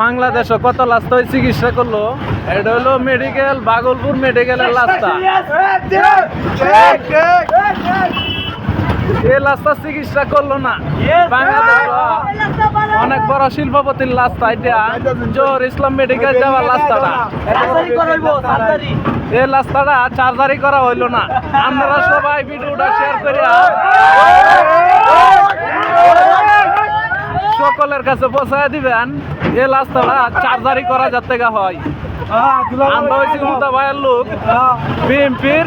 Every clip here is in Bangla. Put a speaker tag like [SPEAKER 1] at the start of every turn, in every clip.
[SPEAKER 1] বাংলাদেশে কত হয়ে চিকিৎসা করল? এটা হলো মেডিকেল বাগলপুর মেডিকেলের লাস্তা এই লাস্তা চিকিৎসা করল না। বাংলাদেশ অনেক বড় শিল্পপতির লাস্তা এটা। জোর ইসলাম মেডিকেল যাওয়ার লাস্তাটা এই রাস্তাটা চার্জারি করা হইল না। আপনারা সবাই ভিডিওটা শেয়ার করে সকলের কাছে পৌঁছায় দিবেন। এই রাস্তাটা চার্জারি করা যাতে গা হয়। আমরা হয়েছি হুদা ভাইয়ের লোক। বিএমপির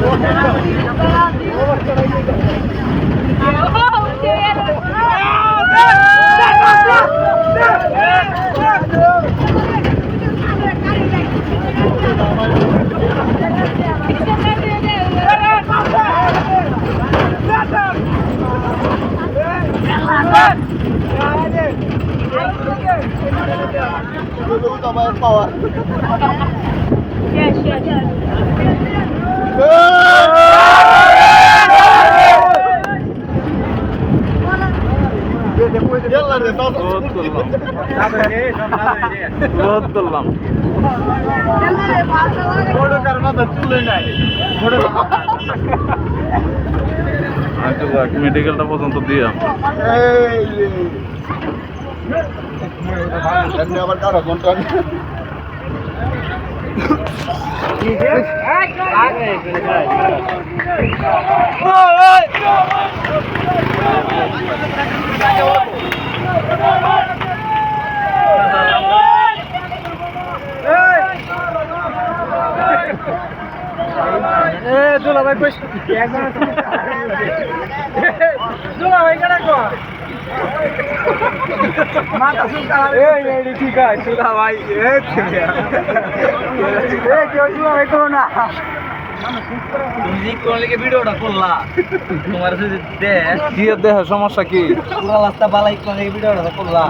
[SPEAKER 1] রোধ করলাম রোধ করলাম মেডিকেলটা পর্যন্ত দিয়ে
[SPEAKER 2] আবার কারও ঘণ্টা
[SPEAKER 1] এ দুলা ভাই কইস দুলা ভাই কেডা কো মাথা সুলকা এই এই ঠিক আছে ভাই না। সমস্যা কি?
[SPEAKER 3] রাস্তা বালাই ভিডিওটা করলা।